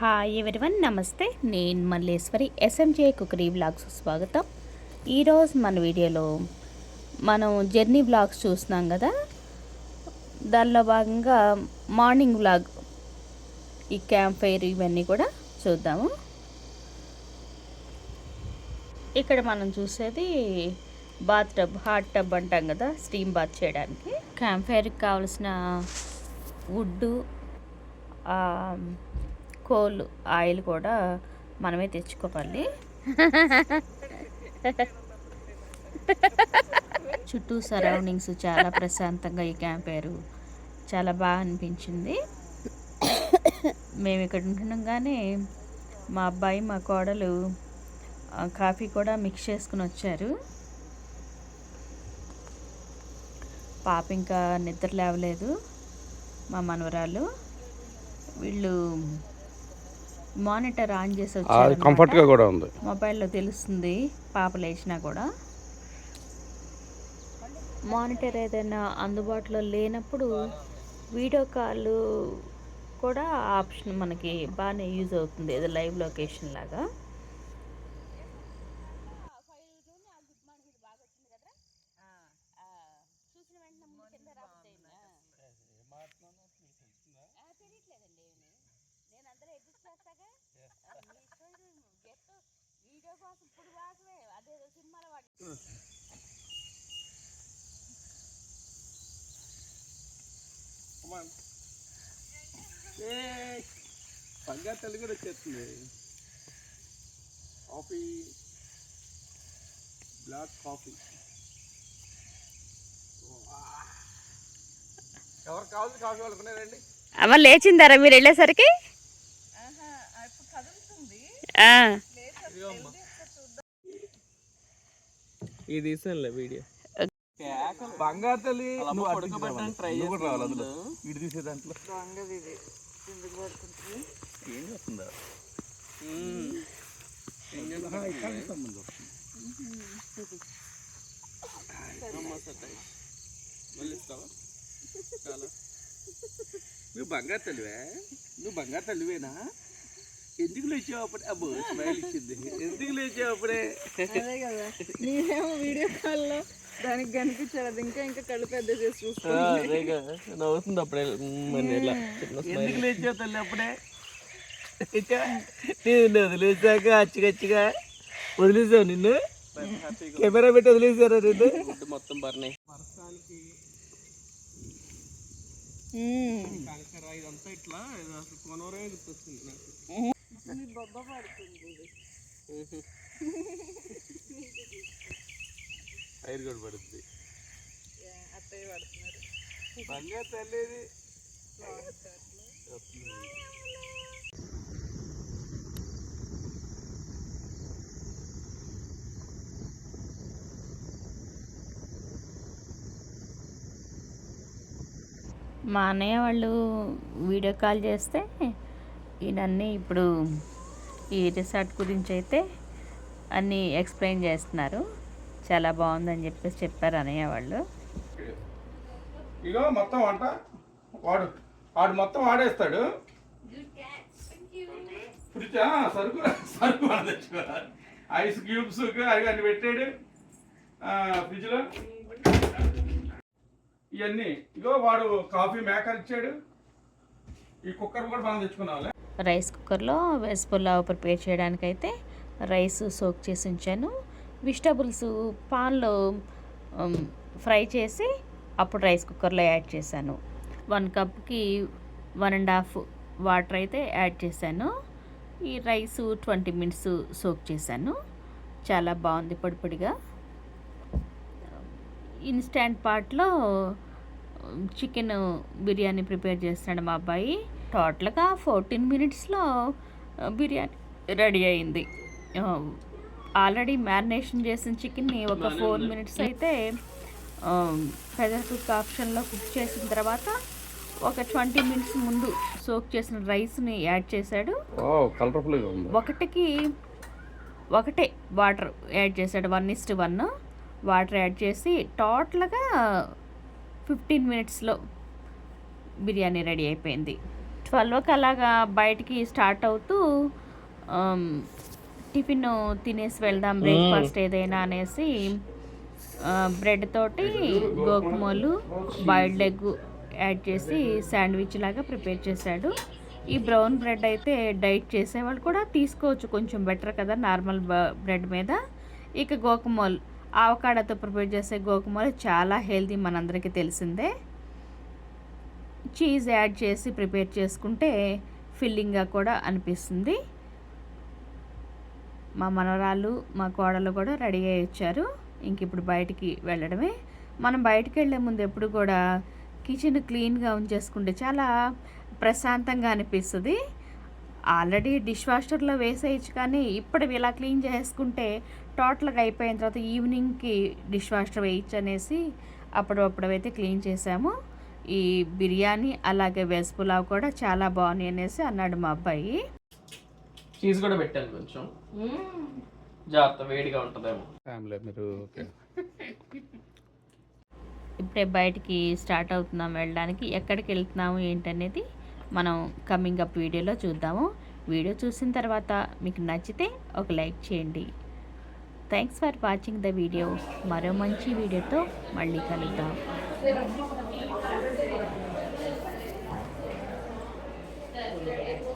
Hi everyone నమస్తే. నేను Malleswari SMJ cookery blogs స్వాగతం. ఈరోజు మన వీడియోలో మనం జర్నీ బ్లాగ్స్ చూస్తున్నాం కదా. దానిలో భాగంగా మార్నింగ్ బ్లాగ్ ఈ క్యాంప్ ఫైర్ ఇవన్నీ కూడా చూద్దాము. ఇక్కడ మనం చూసేది బాత్ టబ్ హాట్ టబ్ అంటాం కదా స్టీమ్ బాత్ చేయడానికి. క్యాంప్ ఫైర్కి కావాల్సిన వుడ్డు కోల్ ఆయిల్ కూడా మనమే తెచ్చుకోవాలి. చుట్టూ సరౌండింగ్స్ చాలా ప్రశాంతంగా ఈ క్యాంపేరు చాలా బాగా అనిపించింది. మేము ఇక్కడ ఉంటుండగానే మా అబ్బాయి మా కోడలు కాఫీ కూడా మిక్స్ చేసుకుని వచ్చారు. పాప ఇంకా నిద్ర లేవలేదు మా మనవరాలు. వీళ్ళు మానిటర్ ఆన్ చేసి వచ్చారు కంఫర్ట్గా కూడా ఉంది. మొబైల్లో తెలుస్తుంది. పాప లేచినా కూడా. మానిటర్ ఏదైనా అందుబాటులో లేనప్పుడు వీడియో కాల్ కూడా ఆప్షన్ మనకి బాగానే యూజ్ అవుతుంది. ఏదో లైవ్ లొకేషన్ లాగా. పంగా తల్లి కూడా వచ్చేస్తుంది. కాఫీ బ్లాక్ కాఫీ ఎవరు కావాలి కాఫీ వాళ్ళకున్నారండి? అమ్మ లేచిందారా మీరు వెళ్ళేసరికి? ఇది తీసానులే వీడియో. బంగారు తల్లి ఇటు తీసే దాంట్లో. ఏం చేస్తుందా? నువ్వు బంగారు తల్లివే. నువ్వు బంగారు తల్లివేనా? ఎందుకు లేచావు అప్పుడే అబ్బో స్మైల్ ఇచ్చింది ఎందుకు లేచావు అప్పుడే అదే కదా నేనేమో వీడియో కాల్లో దానికి కనిపించారు అది ఇంకా ఇంకా కళ్ళు పెద్ద చేసి చూస్తాను నవ్వుతుంది అప్పుడే ఎందుకు లేచావు తల్లి అప్పుడే నేను వదిలేసాక అచ్చిగచ్చిగా వదిలేసావు నిన్ను కెమెరా పెట్టి వదిలేసారా నిన్ను మొత్తం బర్నే కంకర ఇదంతా ఇట్లా అసలు కొనవరే గుర్తొస్తుంది నాకు బొబ్బ పడుతుంది. కూడా పడుతుంది అత్తయ్య పడుతున్నారు. బంగా తల్లిది. మా అన్నయ్య వాళ్ళు వీడియో కాల్ చేస్తే ఈయనన్నీ ఇప్పుడు ఈ రిసార్ట్ గురించి అయితే అన్నీ ఎక్స్ప్లెయిన్ చేస్తున్నారు. చాలా బాగుందని చెప్పేసి చెప్పారు అన్నయ్య వాళ్ళు. ఇగో మొత్తం వంట వాడు. వాడు మొత్తం వాడేస్తాడు. సరుకు సరుకు ఐస్ క్యూబ్స్ అవి అన్ని పెట్టాడు. ఫ్రిడ్జ్లో. ఇవన్నీ ఇగో వాడు కాఫీ మేకర్ ఇచ్చాడు. ఈ కుక్కర్ కూడా మనం తెచ్చుకున్నాం రైస్ కుక్కర్లో వెజ్ పులావ్ ప్రిపేర్ చేయడానికైతే రైస్ సోక్ చేసి ఉంచాను. వెజిటబుల్స్ పాన్లో ఫ్రై చేసి అప్పుడు రైస్ కుక్కర్లో యాడ్ చేశాను. వన్ కప్కి వన్ అండ్ హాఫ్ వాటర్ అయితే యాడ్ చేశాను. ఈ రైస్ ట్వంటీ మినిట్స్ సోక్ చేశాను. చాలా బాగుంది పొడిపొడిగా ఇన్స్టాంట్ పార్ట్లో చికెన్ బిర్యానీ ప్రిపేర్ చేస్తున్నాడు మా అబ్బాయి. టోటల్గా ఫోర్టీన్ మినిట్స్లో బిర్యానీ రెడీ అయింది. ఆల్రెడీ మ్యారినేషన్ చేసిన చికెన్ని ఒక ఫోర్ మినిట్స్ అయితే ప్రెజర్ కుక్ ఆప్షన్లో కుక్ చేసిన తర్వాత ఒక ట్వంటీ మినిట్స్ ముందు సోక్ చేసిన రైస్ని యాడ్ చేశాడు. కలర్ఫుల్గా ఒకటికి ఒకటే వాటర్ యాడ్ చేశాడు. One is to one water add చేసి టోటల్గా ఫిఫ్టీన్ మినిట్స్లో బిర్యానీ రెడీ అయిపోయింది. ట్వెల్వ్కి అలాగా బయటికి స్టార్ట్ అవుతూ టిఫిన్ తినేసి వెళ్దాం బ్రేక్ఫాస్ట్ ఏదైనా అనేసి బ్రెడ్ తోటి గోకుమోలు బాయిల్డ్ ఎగ్ యాడ్ చేసి శాండ్విచ్ లాగా ప్రిపేర్ చేశాడు. ఈ బ్రౌన్ బ్రెడ్ అయితే డైట్ చేసేవాళ్ళు కూడా తీసుకోవచ్చు కొంచెం బెటర్ కదా నార్మల్ బ్రెడ్ మీద. ఇక గోకుమోల్ ఆవకాడతో ప్రిపేర్ చేసే గోకుమోల్ చాలా హెల్తీ మనందరికీ తెలిసిందే. చీజ్ యాడ్ చేసి ప్రిపేర్ చేసుకుంటే ఫిల్లింగ్గా కూడా అనిపిస్తుంది. మా మనవరాళ్ళు మా కోడలు కూడా రెడీ అయ్యి వచ్చారు. ఇంక ఇప్పుడు బయటికి వెళ్ళడమే. మనం బయటికి వెళ్ళే ముందు ఎప్పుడు కూడా కిచెన్ క్లీన్గా ఉంచేసుకుంటే చాలా ప్రశాంతంగా అనిపిస్తుంది. ఆల్రెడీ డిష్ వాషర్లో వేసేయచ్చు కానీ ఇప్పుడు ఇలా క్లీన్ చేసుకుంటే టోటల్గా అయిపోయిన తర్వాత ఈవినింగ్కి డిష్ వాషర్ వేయచ్చు అనేసి అప్పుడప్పుడు అయితే క్లీన్ చేసాము. ఈ బిర్యానీ అలాగే వెజ్ పులావ్ కూడా చాలా బాగున్నాయి అనేసి అన్నాడు మా అబ్బాయి. చీజ్ కూడా పెట్టాను కొంచెం. జాగ్రత్త వేడిగా ఉంటుందేమో. ఫ్యామిలీ మీరు ఓకే. ఇప్పుడే బయటికి స్టార్ట్ అవుతున్నాం వెళ్ళడానికి. ఎక్కడికి వెళ్తున్నాము ఏంటనేది మనం కమింగ్ అప్ వీడియోలో చూద్దాము. వీడియో చూసిన తర్వాత మీకు నచ్చితే ఒక లైక్ చేయండి. Thanks for watching the video మరో మంచి వీడియోతో మళ్ళీ కలుద్దాం. Yeah.